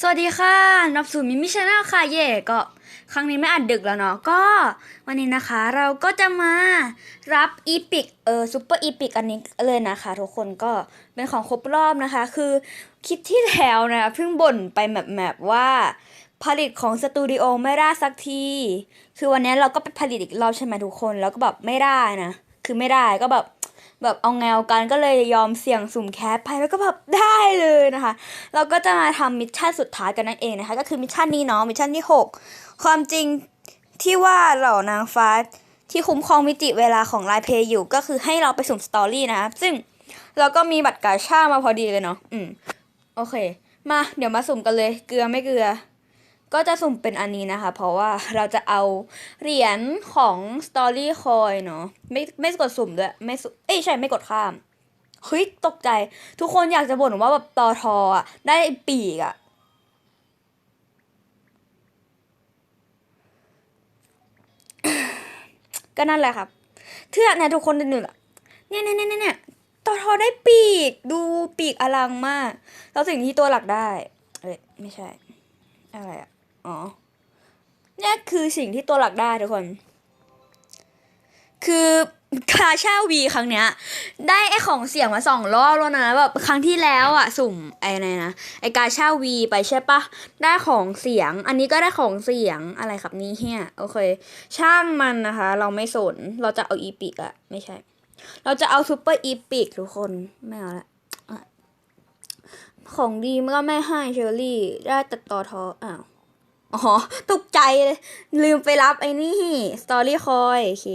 สวัสดีค่ะนับสู่มิมิชแนลค่ะเย่ก็ครั้งนี้ไม่อัดดึกแล้วเนาะก็วันนี้นะคะเราก็จะมารับอีพิกเออซูเปอร์อีพิกอันนี้เลยนะคะทุกคนก็เป็นของครบรอบนะคะ คือคลิปที่แล้วนะเพิ่งบ่นไปแบบแบบๆว่าผลิตของสตูดิโอไม่ได้สักที คือวันนี้เราก็ไปผลิตอีกรอบใช่ไหมทุกคน แล้วก็แบบไม่ได้นะ คือไม่ได้ก็แบบ แบบเอาแงวกันก็เลยยอมเสี่ยงสุ่มแคปไปแล้วก็แบบได้เลยนะคะ เราก็จะมาทำมิชชั่นสุดท้ายกันนั่นเองนะคะ ก็คือมิชชั่นนี้เนาะมิชชั่นที่ 6 ความจริงที่ว่าเหล่านางฟ้าที่คุ้มครองมิติเวลาของไลน์เพย์อยู่ก็คือให้เราไปสุ่มสตอรี่นะคะซึ่งเราก็มีบัตรกาชามาพอดีเลยเนาะอืมโอเค มาเดี๋ยวมาสุ่มกันเลยเกลือไม่เกลือ ก็จะสุ่มเป็นอันนี้นะคะ เพราะว่าเราจะเอาเหรียญของ Story Coin เนาะไม่ไม่กดสุ่มด้วย ไม่สุ่มเอ้ยใช่ไม่กดข้ามเฮ้ยตกใจ ทุกคนอยากจะบ่นว่าแบบตอทออะ ได้ปีกอะ ก็นั่นแหละครับเทือกเนี่ยทุกคนหนึ่งเนี่ยเนี่ยเนี่ยเนี่ยตอทอได้ปีก ดูปีกอลังมาก แล้วสิ่งที่ตัวหลักได้ เอ้ยไม่ใช่ อะไรอะ อ๋อนี่คือสิ่งที่ตัวหลักได้ทุกคน คือคาชาวีครั้งเนี้ย ได้ไอของเสียงมาสองรอบแล้วนะแบบครั้งที่แล้วอะ สุ่มไอไรนะไอกาชาวีไปใช่ปะได้ของเสียง อันนี้ก็ได้ของเสียงอะไรครับนี่เฮียโอเค ช่างมันนะคะ เราไม่สนเราจะเอาอีพิกอะไม่ใช่ เราจะเอาซูเปอร์อีพิกทุกคนไม่เอาละของดีมันก็ไม่ให้เชอรี่ ได้แต่ต่อทออ้าว อ๋อตกใจเลยลืมไปรับไอ้นี่สตอรี่คอยโอเค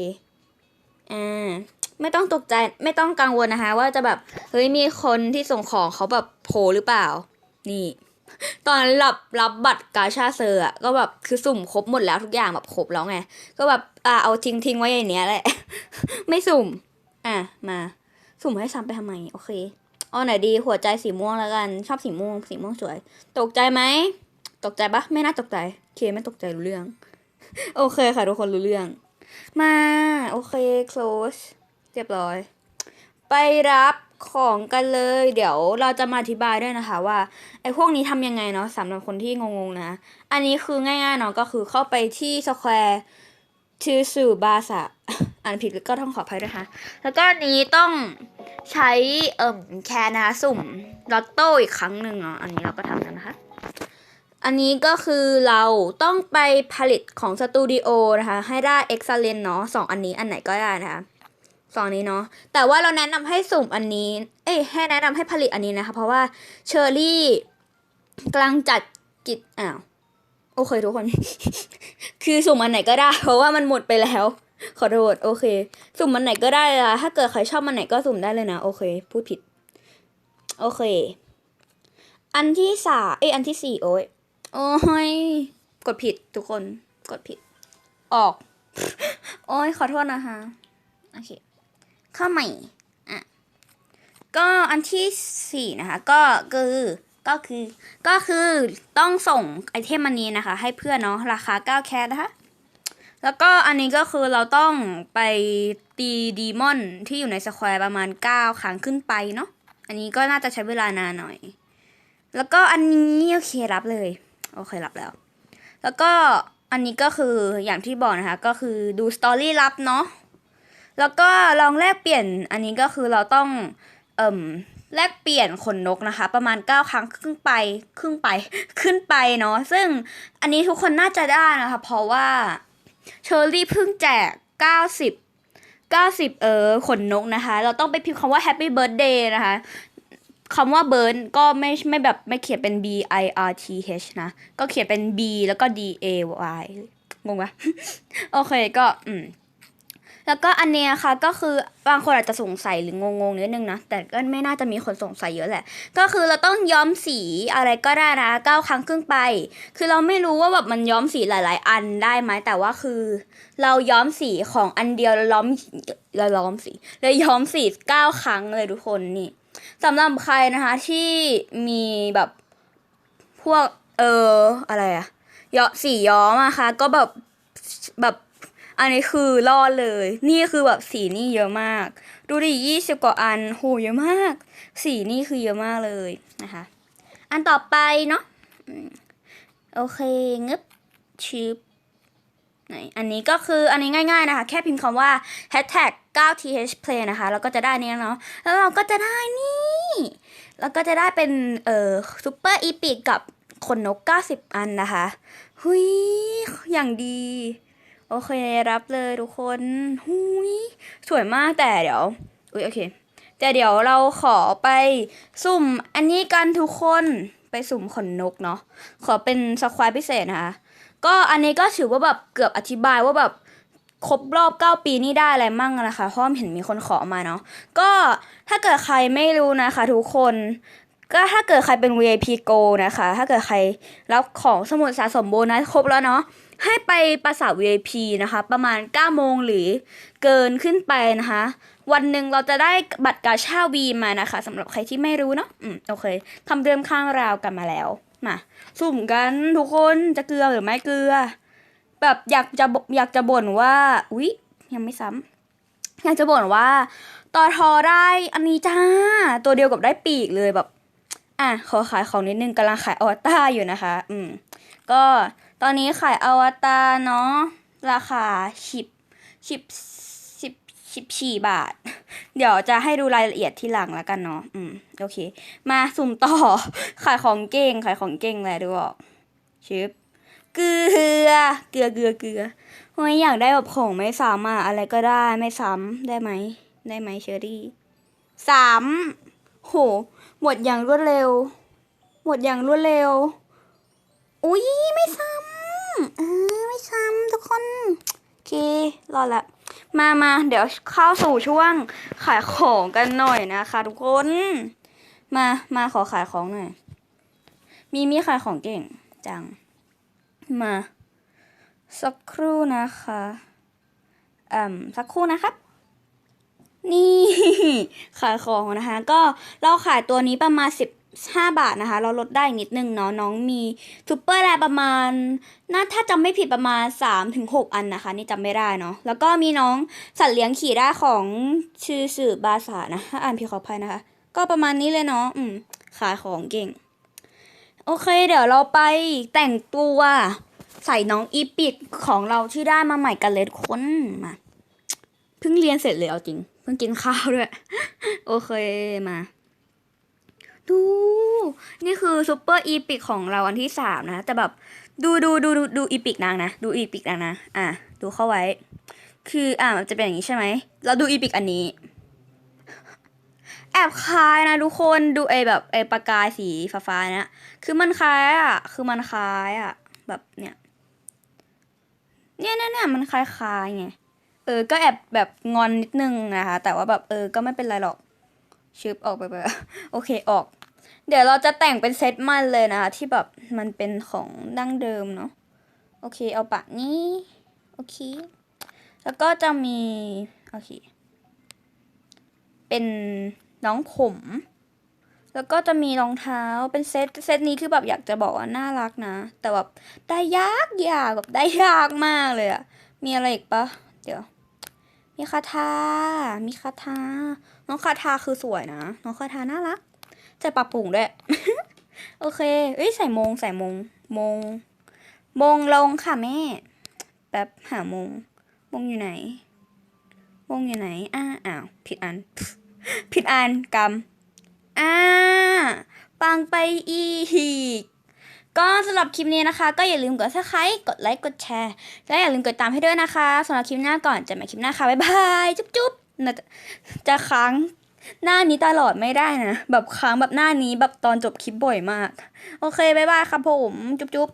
อ่าไม่ต้องตกใจไม่ต้องกังวลนะคะ ว่าจะแบบ เฮ้ยมีคนที่ส่งของเขาแบบโผล่หรือเปล่า นี่ ตอนรับรับบัตรกาชาเซอร์อะก็แบบคือสุ่มครบหมดแล้วทุกอย่างแบบครบแล้วไง ก็แบบอ่าเอาทิ้งทิ้งไว้อย่างเนี้ยแหละ ไม่สุ่ม อะมา สุ่มให้ซ้ำไปทำไม โอเคเอาไหนดีหัวใจสีม่วงแล้วกัน ชอบสีม่วงสีม่วงสวย ตกใจไหม ตกใจปะไม่น่าตกใจเคไม่ตกใจรู้เรื่อง โอเคค่ะทุกคนรู้เรื่อง มา โอเค close เรียบร้อย ไปรับของกันเลย เดี๋ยวเราจะมาอธิบายด้วยนะคะว่าไอ้พวกนี้ทำยังไงเนาะสำหรับคนที่งงๆนะ อันนี้คือง่ายๆเนาะก็คือเข้าไปที่สแควร์ชื่อสื่อบาสะอ่านผิดก็ต้องขออภัยด้วยค่ะ แล้วก็นี้ต้องใช้เอ่มแคนนะคะสุ่มลอตโต้อีกครั้งหนึ่งเนาะอันนี้เราก็ทำกันนะคะ อันนี้ก็คือเราต้องไปผลิตของสตูดิโอนะคะ ให้ได้ excellent เนาะสองอันนี้อันไหนก็ได้นะคะสองนี้เนาะแต่ว่าเราแนะนำให้สุ่มอันนี้ เอ้ยให้แนะนำให้ผลิตอันนี้นะคะ เพราะว่าเชอร์รี่กำลังจัดกิจอ้าวโอเคทุกคน คือสุ่มอันไหนก็ได้ เพราะว่ามันหมดไปแล้ว ขอโทษโอเค สุ่มอันไหนก็ได้ละถ้าเกิดใครชอบอันไหนก็สุ่มได้เลยนะ โอเค พูดผิด โอเค อันที่สามเอ้ยอันที่สี่โอ้ย โอ้ย กดผิดทุกคน กดผิด ออก โอ้ย ขอโทษนะคะ โอเค เข้าใหม่ อะ ก็อันที่สี่นะคะ ก็คือก็คือก็คือต้องส่งไอเทมอันนี้นะคะ ให้เพื่อนเนาะราคา 9 แคสนะคะ แล้วก็อันนี้ก็คือเราต้องไปตีดีมอนที่อยู่ในสแควร์ประมาณ 9 ครั้งขึ้นไปเนาะอันนี้ก็น่าจะใช้เวลานานหน่อย แล้วก็อันนี้โอเครับเลย โอเครับแล้ว แล้วก็อันนี้ก็คืออย่างที่บอกนะคะ ก็คือดูสตอรี่ลับเนาะแล้วก็ลองแลกเปลี่ยนอันนี้ก็คือเราต้องเอ่มแลกเปลี่ยนขนนกนะคะ ประมาณ 9 ครั้งครึ่งไปครึ่งไปขึ้นไปเนาะซึ่งอันนี้ทุกคนน่าจะได้นะคะ เพราะว่าเชอร์รี่เพิ่งแจก 90 90 เออขนนกนะคะ เราต้องไปพิมพ์คำว่า Happy Birthday นะคะ คำว่าเบิร์นก็ไม่ไม่แบบไม่เขียนเป็น B I R T H นะ ก็เขียนเป็น B แล้วก็ D A Y งงปะโอเคก็อืมแล้วก็อันเนี้ยค่ะก็คือบางคนอาจจะสงสัยหรืองงๆนิดนึงนะ แต่ก็ไม่น่าจะมีคนสงสัยเยอะแหละ ก็คือเราต้องย้อมสีอะไรก็ได้นะเก้าครั้งครึ่งไป คือเราไม่รู้ว่าแบบมันย้อมสีหลาย ๆ อันได้ไหมแต่ว่าคือ เราย้อมสีของอันเดียวแล้วล้อมเราย้อมสีแล้วย้อมสีเก้าครั้งเลยทุกคนนี่ สำหรับใครนะคะที่มีแบบพวกเอออะไรอะยอสีย้อมอะคะก็แบบแบบอันนี้คือรอดเลย นี่คือแบบสีนี่เยอะมาก ดูดิยี่สิบกว่าอันโหเยอะมาก สีนี่คือเยอะมากเลยนะคะ อันต่อไปเนาะโอเคงึบชืบ ไหนอันนี้ก็คืออันนี้ง่าย ๆนะคะ แค่พิมพ์คำว่า hashtag 9th play นะคะแล้วก็จะได้นี้เนาะแล้วเราก็จะได้นี่แล้วก็จะได้เป็นเอ่อซูเปอร์อีพิกกับขนนก 90 อันนะคะหุยอย่างดี โอเครับเลยทุกคนหุยสวยมากแต่เดี๋ยวอุ้ยโอเค แต่เดี๋ยวเราขอไปสุ่มอันนี้กันทุกคนไปสุ่มขนนกเนาะขอเป็นสควายพิเศษนะคะ ก็อันนี้ก็ถือว่าแบบเกือบอธิบายว่าแบบครบรอบ 9 ปีนี่ได้อะไรมั่งนะคะ เพราะว่าเห็นมีคนขอมาเนาะ ก็ถ้าเกิดใครไม่รู้นะคะทุกคน ก็ถ้าเกิดใครเป็น VIP Go นะคะ ถ้าเกิดใครรับของสมุดสะสมโบนัสครบแล้วเนาะ ให้ไปประสาท VIP นะคะ ประมาณ 9 โมงหรือเกินขึ้นไปนะคะ วันหนึ่งเราจะได้บัตรกาชาวีมานะคะสำหรับใครที่ไม่รู้เนาะ อืม โอเคทำเรื่องข้างราวกันมาแล้ว มาสุ่มกันทุกคนจะเกลือหรือไม่เกลือ แบบอยากจะอยากจะบ่นว่าอุ๊ยยังไม่ซ้ำอยากจะบ่นว่าต่อทอได้อันนี้จ้า ตัวเดียวกับได้ปีกเลยแบบอะขอขายของนิดนึงกำลังขายอวตารอยู่นะคะ อืม ก็ตอนนี้ขายอวตารเนาะราคาชิบชิบสิบสิบสี่บาท เดี๋ยวจะให้ดูรายละเอียดที่หลังแล้วกันเนาะอืมโอเค มาสุ่มต่อ ขายของเก่งขายของเก่งเลยดูออกชิบเกลือ เกลือเกลือเกลือเฮ้ยอยากได้แบบของไม่ซ้ำอะอะไรก็ได้ไม่ซ้ำได้ไหมได้ไหมเชอรี่สามโหหมดอย่างรวดเร็ว หมดอย่างรวดเร็ว อุ้ยไม่ซ้ำเออไม่ซ้ำทุกคน โอเค รอละ มามาเดี๋ยวเข้าสู่ช่วงขายของกันหน่อยนะคะ ทุกคน มามาขอขายของหน่อย มีมีขายของเก่งจัง มา สักครู่นะคะอืมสักครู่นะครับ นี่ ขายของนะคะ ก็เราขายตัวนี้ประมาณ15บาทนะคะ เราลดได้นิดนึงเนาะน้องมีซูเปอร์แรประมาณน่าถ้าจำไม่ผิดประมาณ 3-6 อันนะคะ นี่จำไม่ได้เนาะแล้วก็มีน้องสัตว์เลี้ยงขี่ได้ของชื่อสื่อบาสานะถ้าอ่านผิดขออภัยนะคะ ก็ประมาณนี้เลยเนาะอืมขายของเก่ง โอเค เดี๋ยวเราไปแต่งตัวใส่น้องอีปิดของเราที่ได้มาใหม่กันเลยทุกคนมาเพิ่งเรียนเสร็จเลยเอาจริง เพิ่งกินข้าวด้วย โอเคมา ดู นี่คือซูเปอร์อีพิกของเราอันที่สามนะ แต่แบบดูดูดูดูดูอีพิกนางนะ ดูอีพิกนางนะ อะ ดูเข้าไว้ คืออะมันจะเป็นอย่างนี้ใช่ไหม เราดูอีพิกอันนี้ แอบคล้ายนะทุกคนดูไอแบบไอประกายสีฟ้าๆเนี่ยคือมันคล้ายอะ คือมันคล้ายอะ แบบเนี่ยเนี่ยเนี่ยเนี่ยมันคล้ายๆไง เออ ก็แอบแบบงอนนิดนึงนะคะ แต่ว่าแบบเออ ก็ไม่เป็นไรหรอก ชึบออกไปไปโอเคออก เดี๋ยวเราจะแต่งเป็นเซตมันเลยนะคะที่แบบมันเป็นของดั้งเดิมเนาะโอเคเอาปากนี้โอเค แล้วก็จะมีโอเคเป็นน้องผม แล้วก็จะมีรองเท้าเป็นเซตเซตนี้คือแบบอยากจะบอกว่าน่ารักนะ แต่แบบได้ยากยากแบบได้ยากมากเลยอะมีอะไรอีกปะเดี๋ยว มีคาทามีคาทา น้องคาทาคือสวยนะ น้องคาทาน่ารักใส่ปรับปรุงด้วย โอเคเอ้ยใส่มงใส่มง มง มงลงค่ะแม่แป๊บหามง มงอยู่ไหน มงอยู่ไหน อ้าอ้าว ผิดอัน ผิดอันกรรมอ่าปังไปอีกก็สำหรับคลิปนี้นะคะ ก็อย่าลืมกด subscribe กดไลค์ กดแชร์ และอย่าลืมกดตามให้ด้วยนะคะสำหรับคลิปหน้าก่อนเจะมาคลิปหน้าค่ะ บ๊ายบาย จุ๊บ จุ๊บน่าจะค้างหน้านี้ตลอดไม่ได้นะ แบบค้างแบบหน้านี้แบบตอนจบคลิปบ่อยมาก โอเค บ๊ายบายครับผม จุบจุ๊บ